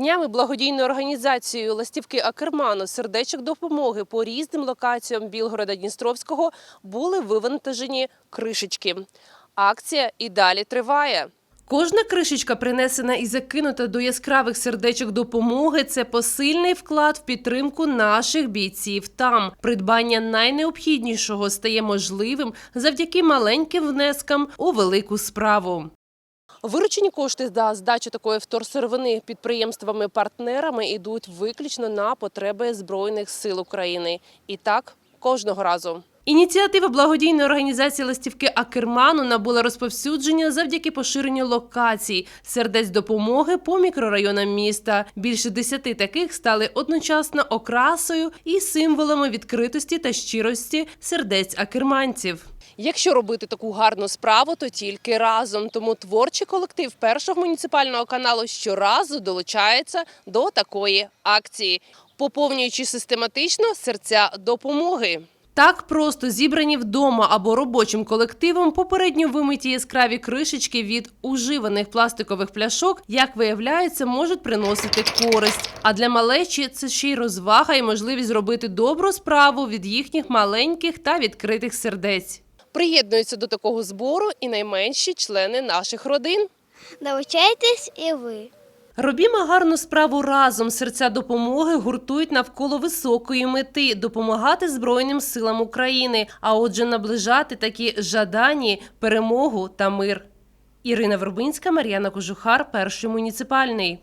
Днями благодійною організацією Ластівки Акерману сердечок допомоги по різним локаціям Білгорода Дністровського були вивантажені кришечки. Акція і далі триває. Кожна кришечка, принесена і закинута до яскравих сердечок допомоги, це посильний вклад в підтримку наших бійців. Там придбання найнеобхіднішого стає можливим завдяки маленьким внескам у велику справу. Виручені кошти за здачу такої вторсировини підприємствами-партнерами йдуть виключно на потреби Збройних сил України. І так кожного разу. Ініціатива благодійної організації листівки Акерману набула розповсюдження завдяки поширенню локацій сердець допомоги по мікрорайонам міста. Більше десяти таких стали одночасно окрасою і символами відкритості та щирості сердець акерманців. Якщо робити таку гарну справу, то тільки разом. Тому творчий колектив першого муніципального каналу щоразу долучається до такої акції, поповнюючи систематично серця допомоги. Так просто зібрані вдома або робочим колективом попередньо вимиті яскраві кришечки від уживаних пластикових пляшок, як виявляється, можуть приносити користь. А для малечі це ще й розвага і можливість зробити добру справу від їхніх маленьких та відкритих сердець. Приєднуються до такого збору і найменші члени наших родин. Навчайтесь і ви. Робімо гарну справу разом. Серця допомоги гуртують навколо високої мети допомагати Збройним силам України, а отже, наближати такі жадані перемогу та мир. Ірина Вербинська, Мар'яна Кожухар, перший муніципальний.